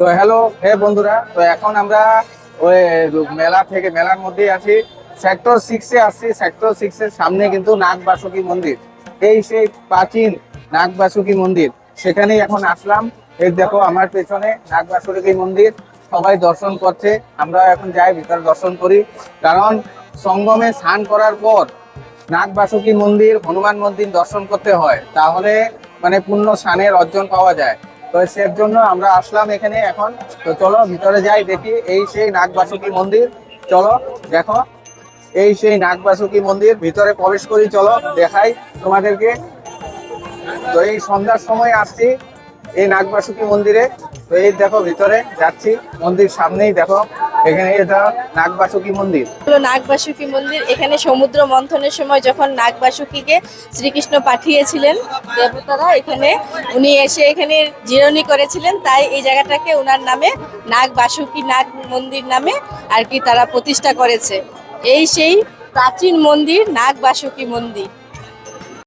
তো হ্যালো হে বন্ধুরা, তো এখন আমরা ওই মেলা থেকে, মেলার মধ্যেই আছি। সেক্টর সিক্সে আসছি সেক্টর সিক্স এর সামনে কিন্তু নাগবাসুকি মন্দির। এই সেই প্রাচীন নাগবাসুকি মন্দির। সেখানেই এখন আসলাম। এই দেখো, আমার পেছনে নাগবাসুকি মন্দির। সবাই দর্শন করছে। আমরা এখন যাই, ভিতরে দর্শন করি। কারণ সঙ্গমে স্নান করার পর নাগবাসুকি মন্দির, হনুমান মন্দির দর্শন করতে হয়। তাহলে মানে পূর্ণ স্নানের অর্জন পাওয়া যায়। তো সের জন্য আমরা আসলাম এখানে এখন। তো চলো, ভিতরে যাই, দেখি এই সেই নাগবাসুকি মন্দির। চলো, দেখো, এই সেই নাগবাসুকি মন্দির, ভিতরে প্রবেশ করি, চলো, দেখাই তোমাদেরকে। তো এই সন্ধ্যার সময় আসছি। এই নাগবাসুকি মন্দিরে। তো এই দেখো ভিতরে যাচ্ছি, মন্দির সামনেই দেখো, এখানে এটা নাগবাসুকি মন্দির। হলো নাগবাসুকী মন্দির। এখানে সমুদ্র মন্থনের সময় যখন নাগবাসুকীকে শ্রীকৃষ্ণ পাঠিয়েছিলেন, দেবতারা এখানে, উনি এসে এখানে জিরনি করেছিলেন, তাই এই জায়গাটাকে ওনার নামে নাগবাসুকী নাগ মন্দির নামে আর কি তারা প্রতিষ্ঠা করেছে। এই সেই প্রাচীন মন্দির, নাগবাসুকী মন্দির।